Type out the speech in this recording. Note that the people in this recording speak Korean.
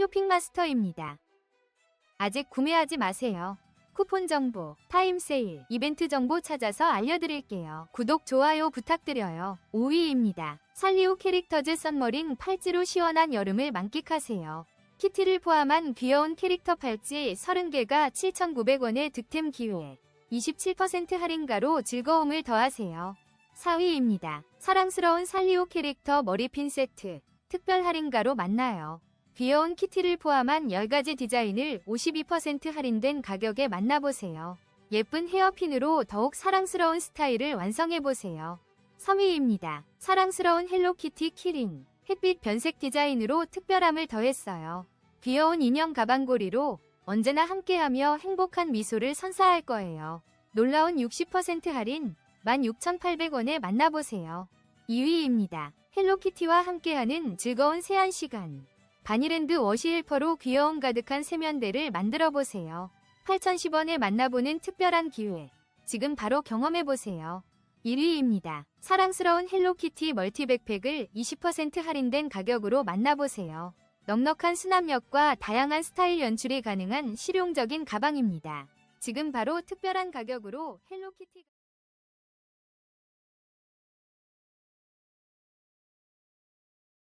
쇼핑마스터입니다. 아직 구매하지 마세요. 쿠폰 정보, 타임 세일, 이벤트 정보 찾아서 알려드릴게요. 구독, 좋아요 부탁드려요. 5위입니다. 살리오 캐릭터즈 썬머링 팔찌로 시원한 여름을 만끽하세요. 키티를 포함한 귀여운 캐릭터 팔찌 30개가 7,900원의 득템 기회. 27% 할인가로 즐거움을 더하세요. 4위입니다. 사랑스러운 살리오 캐릭터 머리핀 세트. 특별 할인가로 만나요. 귀여운 키티를 포함한 10가지 디자인을 52% 할인된 가격에 만나보세요. 예쁜 헤어핀으로 더욱 사랑스러운 스타일을 완성해보세요. 3위입니다. 사랑스러운 헬로키티 키링. 햇빛 변색 디자인으로 특별함을 더했어요. 귀여운 인형 가방고리로 언제나 함께하며 행복한 미소를 선사할 거예요. 놀라운 60% 할인 16,800원에 만나보세요. 2위입니다. 헬로키티와 함께하는 즐거운 세안 시간. 바니랜드 워시 헬퍼로 귀여움 가득한 세면대를 만들어 보세요. 8,010원에 만나보는 특별한 기회. 지금 바로 경험해 보세요. 1위입니다. 사랑스러운 헬로키티 멀티 백팩을 20% 할인된 가격으로 만나보세요. 넉넉한 수납력과 다양한 스타일 연출이 가능한 실용적인 가방입니다. 지금 바로 특별한 가격으로 헬로키티